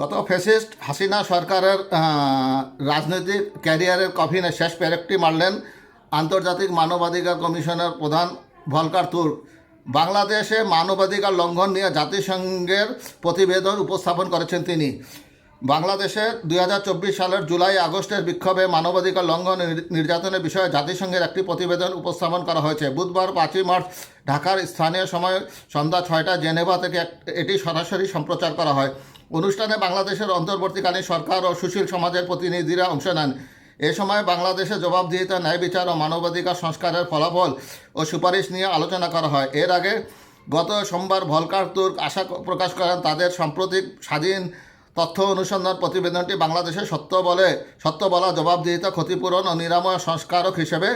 গত ফেসিস্ট হাসিনা সরকারের রাজনৈতিক ক্যারিয়ারের কফিনে শেষ প্যারেকটি মারলেন আন্তর্জাতিক মানবাধিকার কমিশনের প্রধান ভলকার তুর্ক। বাংলাদেশে মানবাধিকার লঙ্ঘন নিয়ে জাতিসংঘের প্রতিবেদন উপস্থাপন করেছেন তিনি। বাংলাদেশে দুই হাজার চব্বিশ সালের জুলাই আগস্টের বিক্ষোভে মানবাধিকার লঙ্ঘন নির্যাতনের বিষয়ে জাতিসংঘের একটি প্রতিবেদন উপস্থাপন করা হয়েছে। বুধবার পাঁচই মার্চ ঢাকার স্থানীয় সময় সন্ধ্যা ছয়টা জেনেভা থেকে এটি সরাসরি সম্প্রচার করা হয়। অনুষ্ঠানে বাংলাদেশের অন্তর্বর্তীকালীন সরকার ও সুশীল সমাজের প্রতিনিধিরা অংশ নেন। এ সময় বাংলাদেশে জবাবদিহিতা, ন্যায় বিচার ও মানবাধিকার সংস্কারের ফলাফল ও সুপারিশ নিয়ে আলোচনা করা হয়। এর আগে গত সোমবার ভলকার তুর্ক আশা প্রকাশ করেন, তাদের সাম্প্রতিক স্বাধীন তথ্য অনুসন্ধান প্রতিবেদনটি বাংলাদেশের সত্য বলে, সত্য বলা জবাবদিহিতা ক্ষতিপূরণ ও নিরাময় সংস্কারক হিসেবে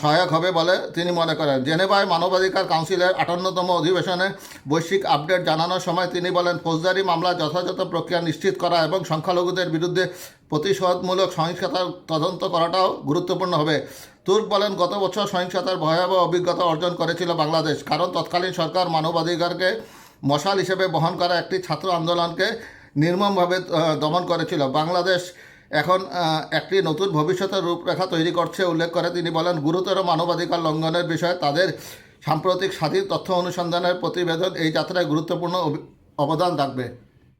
সহায়ক হবে বলে তিনি মনে করেন। জেনেভায় মানবাধিকার কাউন্সিলের আটান্নতম অধিবেশনে বৈশ্বিক আপডেট জানানোর সময় তিনি বলেন, ফৌজদারি মামলা যথাযথ প্রক্রিয়া নিশ্চিত করা এবং সংখ্যালঘুদের বিরুদ্ধে প্রতিশোধমূলক সহিংসতার তদন্ত করাটাও গুরুত্বপূর্ণ হবে। তুর্ক বলেন, গত বছর সহিংসতার ভয়াবহ অভিজ্ঞতা অর্জন করেছিল বাংলাদেশ, কারণ তৎকালীন সরকার মানবাধিকারকে মশাল হিসেবে বহন করা একটি ছাত্র আন্দোলনকে নির্মমভাবে দমন করেছিল। বাংলাদেশ এখন একটি নতুন ভবিষ্যতের রূপরেখা তৈরি করছে উল্লেখ করে তিনি বলেন, গুরুতর মানবাধিকার লঙ্ঘনের বিষয়ে তাদের সাম্প্রতিক স্বাধীন তথ্য অনুসন্ধানের প্রতিবেদন এই যাত্রায় গুরুত্বপূর্ণ অবি- অবদান রাখবে।